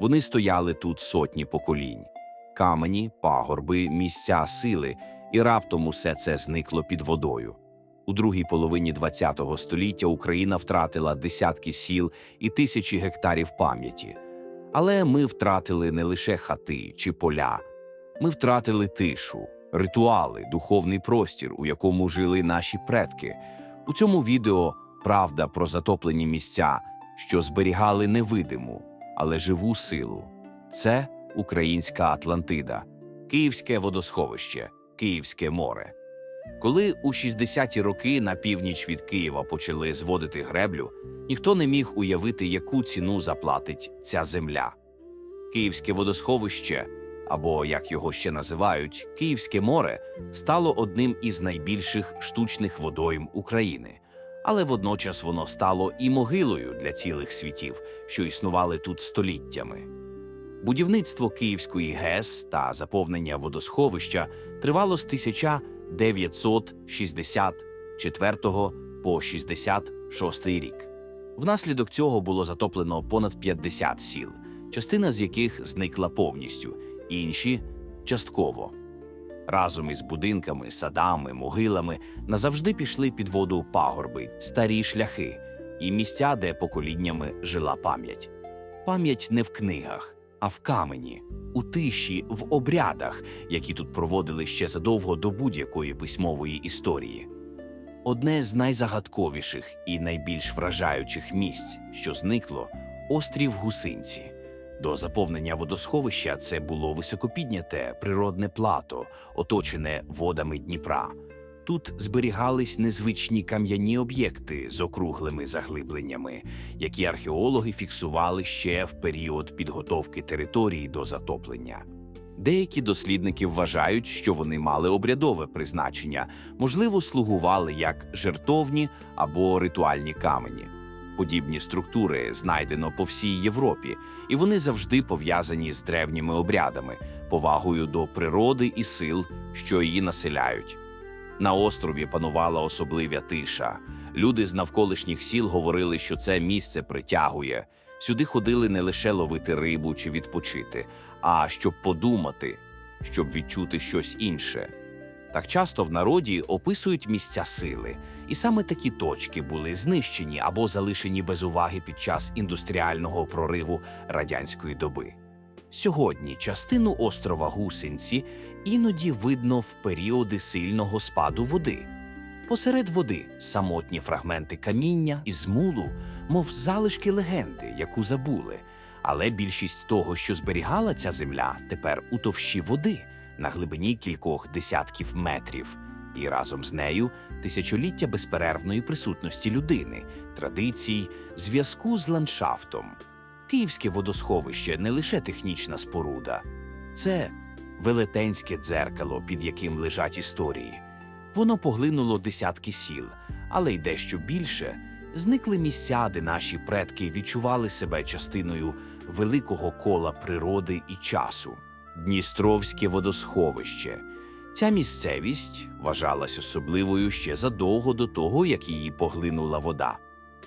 Вони стояли тут сотні поколінь. Камені, пагорби, місця сили, і раптом усе це зникло під водою. У другій половині ХХ століття Україна втратила десятки сіл і тисячі гектарів пам'яті. Але ми втратили не лише хати чи поля, ми втратили тишу, ритуали, духовний простір, у якому жили наші предки. У цьому відео правда про затоплені місця, що зберігали невидиму, але живу силу. Це українська Атлантида, Київське водосховище, Київське море. Коли у 60-ті роки на північ від Києва почали зводити греблю, ніхто не міг уявити, яку ціну заплатить ця земля. Київське водосховище, або як його ще називають, Київське море, стало одним із найбільших штучних водойм України. Але водночас воно стало і могилою для цілих світів, що існували тут століттями. Будівництво Київської ГЕС та заповнення водосховища тривало з 1964 по 66 рік. Внаслідок цього було затоплено понад 50 сіл, частина з яких зникла повністю, інші частково. Разом із будинками, садами, могилами назавжди пішли під воду пагорби, старі шляхи і місця, де поколіннями жила пам'ять. Пам'ять не в книгах, а в камені, у тиші, в обрядах, які тут проводили ще задовго до будь-якої письмової історії. Одне з найзагадковіших і найбільш вражаючих місць, що зникло, острів Гусинці. До заповнення водосховища це було високопідняте природне плато, оточене водами Дніпра. Тут зберігались незвичні кам'яні об'єкти з округлими заглибленнями, які археологи фіксували ще в період підготовки території до затоплення. Деякі дослідники вважають, що вони мали обрядове призначення, можливо, слугували як жертовні або ритуальні камені. Подібні структури знайдено по всій Європі, і вони завжди пов'язані з древніми обрядами, повагою до природи і сил, що її населяють. На острові панувала особлива тиша. Люди з навколишніх сіл говорили, що це місце притягує. Сюди ходили не лише ловити рибу чи відпочити, а щоб подумати, щоб відчути щось інше. Так часто в народі описують місця сили, і саме такі точки були знищені або залишені без уваги під час індустріального прориву радянської доби. Сьогодні частину острова Гусинці іноді видно в періоди сильного спаду води. Посеред води самотні фрагменти каміння і змулу, мов залишки легенди, яку забули. Але більшість того, що зберігала ця земля, тепер у товщі води на глибині кількох десятків метрів, і разом з нею тисячоліття безперервної присутності людини, традицій, зв'язку з ландшафтом. Київське водосховище не лише технічна споруда, це велетенське дзеркало, під яким лежать історії. Воно поглинуло десятки сіл, але й дещо більше зникли місця, де наші предки відчували себе частиною великого кола природи і часу. Дністровське водосховище. Ця місцевість вважалась особливою ще задовго до того, як її поглинула вода.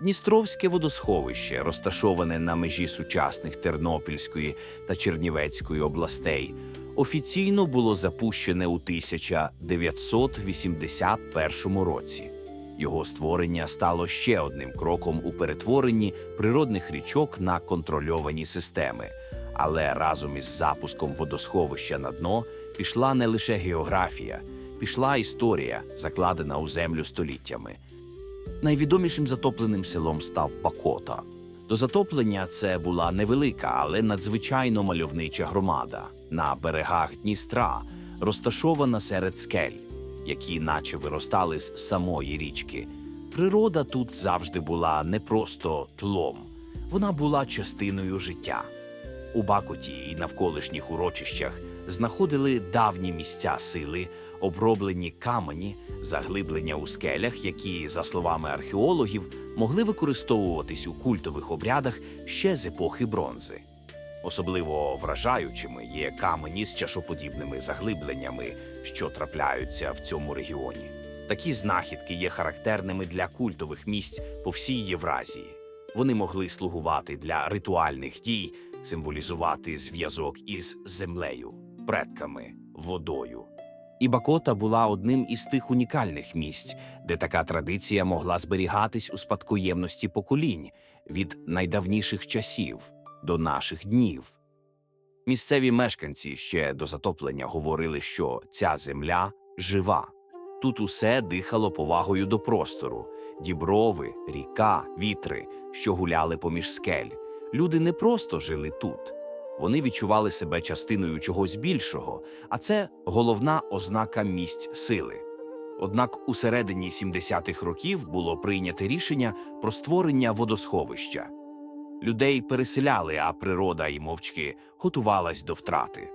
Дністровське водосховище, розташоване на межі сучасних Тернопільської та Чернівецької областей, офіційно було запущене у 1981 році. Його створення стало ще одним кроком у перетворенні природних річок на контрольовані системи. Але разом із запуском водосховища на дно пішла не лише географія, пішла історія, закладена у землю століттями. Найвідомішим затопленим селом став Бакота. До затоплення це була невелика, але надзвичайно мальовнича громада на берегах Дністра, розташована серед скель, які наче виростали з самої річки. Природа тут завжди була не просто тлом, вона була частиною життя. У Бакоті і навколишніх урочищах знаходили давні місця сили, оброблені камені, заглиблення у скелях, які, за словами археологів, могли використовуватись у культових обрядах ще з епохи бронзи. Особливо вражаючими є камені з чашоподібними заглибленнями, що трапляються в цьому регіоні. Такі знахідки є характерними для культових місць по всій Євразії. Вони могли слугувати для ритуальних дій, символізувати зв'язок із землею, предками, водою. І Бакота була одним із тих унікальних місць, де така традиція могла зберігатись у спадкоємності поколінь від найдавніших часів до наших днів. Місцеві мешканці ще до затоплення говорили, що ця земля жива. Тут усе дихало повагою до простору: діброви, ріка, вітри, що гуляли поміж скель. Люди не просто жили тут, вони відчували себе частиною чогось більшого, а це головна ознака місць сили. Однак у середині 70-х років було прийнято рішення про створення водосховища. Людей переселяли, а природа і мовчки готувалась до втрати.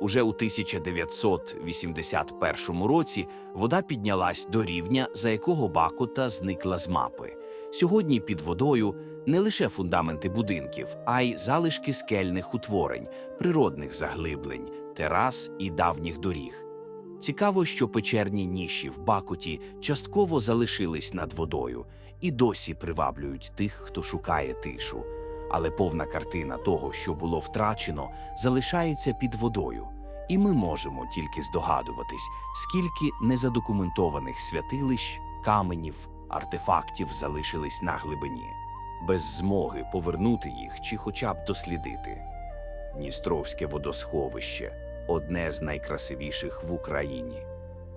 Уже у 1981 році вода піднялась до рівня, за якого Бакота зникла з мапи. Сьогодні під водою не лише фундаменти будинків, а й залишки скельних утворень, природних заглиблень, терас і давніх доріг. Цікаво, що печерні ніші в Бакуті частково залишились над водою і досі приваблюють тих, хто шукає тишу. Але повна картина того, що було втрачено, залишається під водою, і ми можемо тільки здогадуватись, скільки незадокументованих святилищ, каменів, артефактів залишились на глибині, без змоги повернути їх чи хоча б дослідити. Дністровське водосховище одне з найкрасивіших в Україні.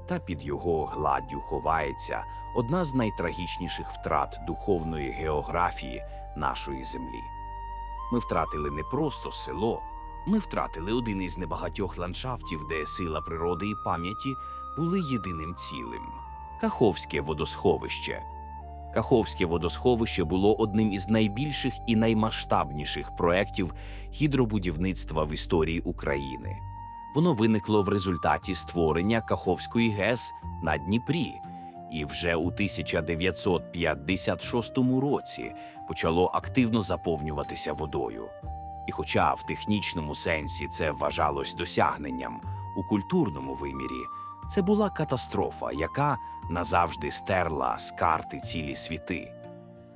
Та під його гладдю ховається одна з найтрагічніших втрат духовної географії нашої землі. Ми втратили не просто село, ми втратили один із небагатьох ландшафтів, де сила природи і пам'яті були єдиним цілим Каховське водосховище. Каховське водосховище було одним із найбільших і наймасштабніших проєктів гідробудівництва в історії України. Воно виникло в результаті створення Каховської ГЕС на Дніпрі, і вже у 1956 році почало активно заповнюватися водою. І хоча в технічному сенсі це вважалось досягненням, у культурному вимірі це була катастрофа, яка назавжди стерла з карти цілі світи.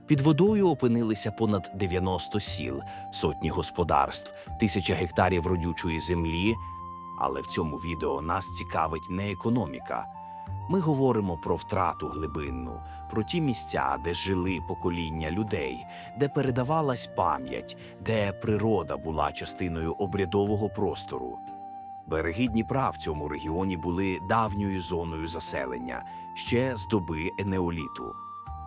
Під водою опинилися понад 90 сіл, сотні господарств, тисяча гектарів родючої землі. Але в цьому відео нас цікавить не економіка. Ми говоримо про втрату глибинну, про ті місця, де жили покоління людей, де передавалась пам'ять, де природа була частиною обрядового простору. Береги Дніпра в цьому регіоні були давньою зоною заселення ще з доби енеоліту.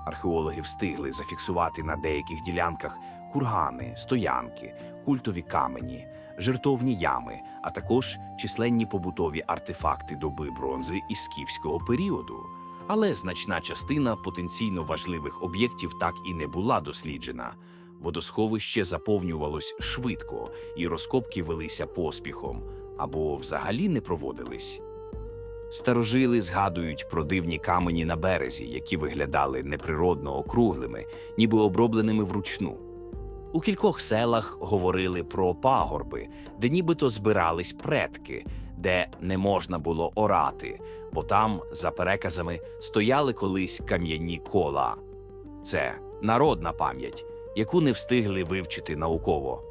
Археологи встигли зафіксувати на деяких ділянках кургани, стоянки, культові камені, жертовні ями, а також численні побутові артефакти доби бронзи і скіфського періоду. Але значна частина потенційно важливих об'єктів так і не була досліджена. Водосховище заповнювалось швидко, і розкопки велися поспіхом або взагалі не проводились. Старожили згадують про дивні камені на березі, які виглядали неприродно округлими, ніби обробленими вручну. У кількох селах говорили про пагорби, де нібито збирались предки, де не можна було орати, бо там, за переказами, стояли колись кам'яні кола. Це народна пам'ять, яку не встигли вивчити науково.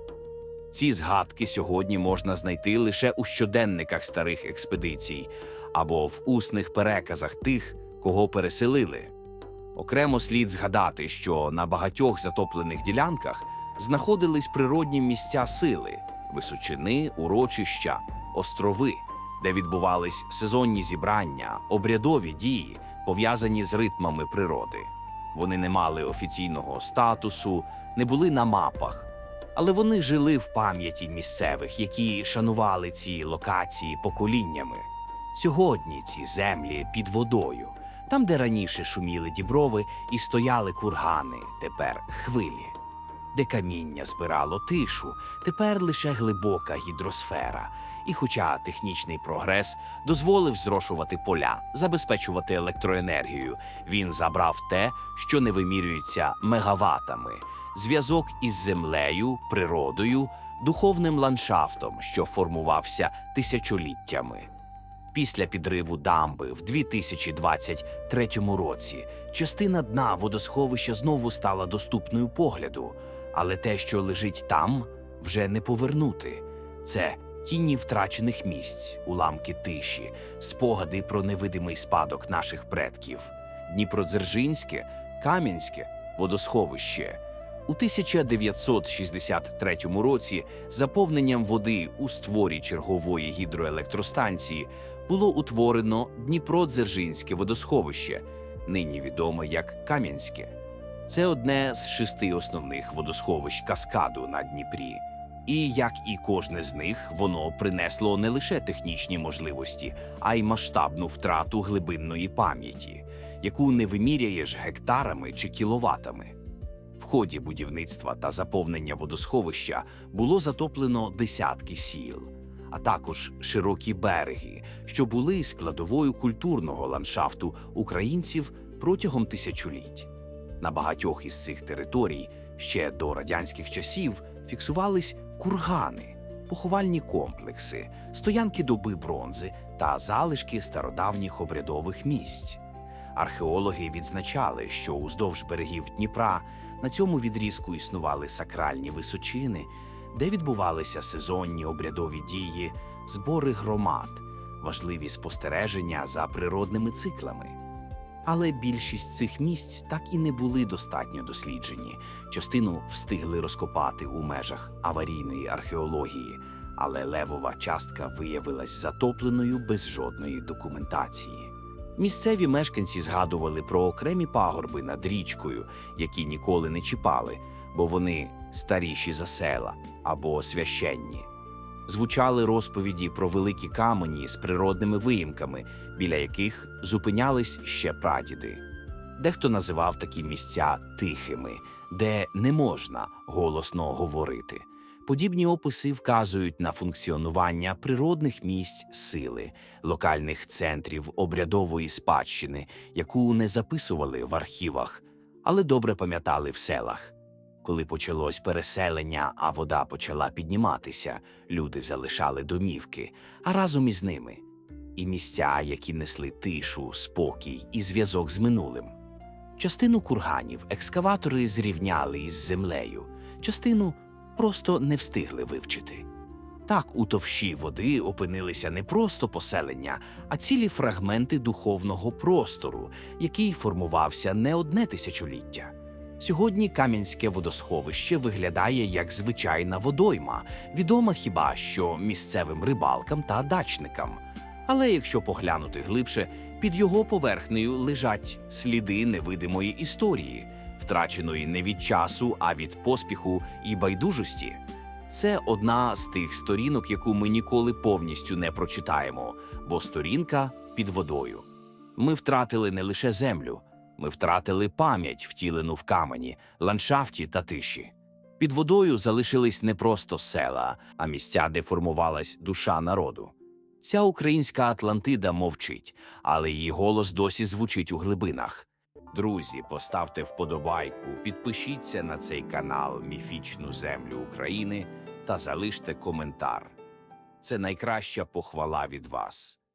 Ці згадки сьогодні можна знайти лише у щоденниках старих експедицій або в усних переказах тих, кого переселили. Окремо слід згадати, що на багатьох затоплених ділянках знаходились природні місця сили, височини, урочища, острови, де відбувались сезонні зібрання, обрядові дії, пов'язані з ритмами природи. Вони не мали офіційного статусу, не були на мапах, але вони жили в пам'яті місцевих, які шанували ці локації поколіннями. Сьогодні ці землі під водою, там, де раніше шуміли діброви і стояли кургани, тепер хвилі, де каміння збирало тишу, тепер лише глибока гідросфера. І хоча технічний прогрес дозволив зрошувати поля, забезпечувати електроенергію, він забрав те, що не вимірюється мегаватами, зв'язок із землею, природою, духовним ландшафтом, що формувався тисячоліттями. Після підриву дамби в 2023 році частина дна водосховища знову стала доступною погляду, але те, що лежить там, вже не повернути. Це тіні втрачених місць, уламки тиші, спогади про невидимий спадок наших предків. Дніпродзержинське, Кам'янське водосховище. У 1963 році заповненням води у створі чергової гідроелектростанції було утворено Дніпродзержинське водосховище, нині відоме як Кам'янське. Це одне з шести основних водосховищ каскаду на Дніпрі. І як і кожне з них, воно принесло не лише технічні можливості, а й масштабну втрату глибинної пам'яті, яку не виміряєш гектарами чи кіловатами. Ході будівництва та заповнення водосховища було затоплено десятки сіл, а також широкі береги, що були складовою культурного ландшафту українців протягом тисячоліть. На багатьох із цих територій ще до радянських часів фіксувались кургани, поховальні комплекси, стоянки доби бронзи та залишки стародавніх обрядових місць. Археологи відзначали, що уздовж берегів Дніпра на цьому відрізку існували сакральні височини, де відбувалися сезонні обрядові дії, збори громад, важливі спостереження за природними циклами. Але більшість цих місць так і не були достатньо досліджені. Частину встигли розкопати у межах аварійної археології, але левова частка виявилась затопленою без жодної документації. Місцеві мешканці згадували про окремі пагорби над річкою, які ніколи не чіпали, бо вони старіші за села або священні. Звучали розповіді про великі камені з природними виїмками, біля яких зупинялись ще прадіди. Дехто називав такі місця тихими, де не можна голосно говорити. Подібні описи вказують на функціонування природних місць сили, локальних центрів обрядової спадщини, яку не записували в архівах, але добре пам'ятали в селах. Коли почалось переселення, а вода почала підніматися, люди залишали домівки, а разом із ними і місця, які несли тишу, спокій і зв'язок з минулим. Частину курганів екскаватори зрівняли із землею, частину просто не встигли вивчити. Так у товщі води опинилися не просто поселення, а цілі фрагменти духовного простору, який формувався не одне тисячоліття. Сьогодні Кам'янське водосховище виглядає як звичайна водойма, відома хіба що місцевим рибалкам та дачникам. Але якщо поглянути глибше, під його поверхнею лежать сліди невидимої історії, втраченої не від часу, а від поспіху і байдужості. Це одна з тих сторінок, яку ми ніколи повністю не прочитаємо, бо сторінка під водою. Ми втратили не лише землю, ми втратили пам'ять, втілену в камені, ландшафті та тиші. Під водою залишились не просто села, а місця, де формувалась душа народу. Ця українська Атлантида мовчить, але її голос досі звучить у глибинах. Друзі, поставте вподобайку, підпишіться на цей канал Міфічну Землю України та залиште коментар. Це найкраща похвала від вас.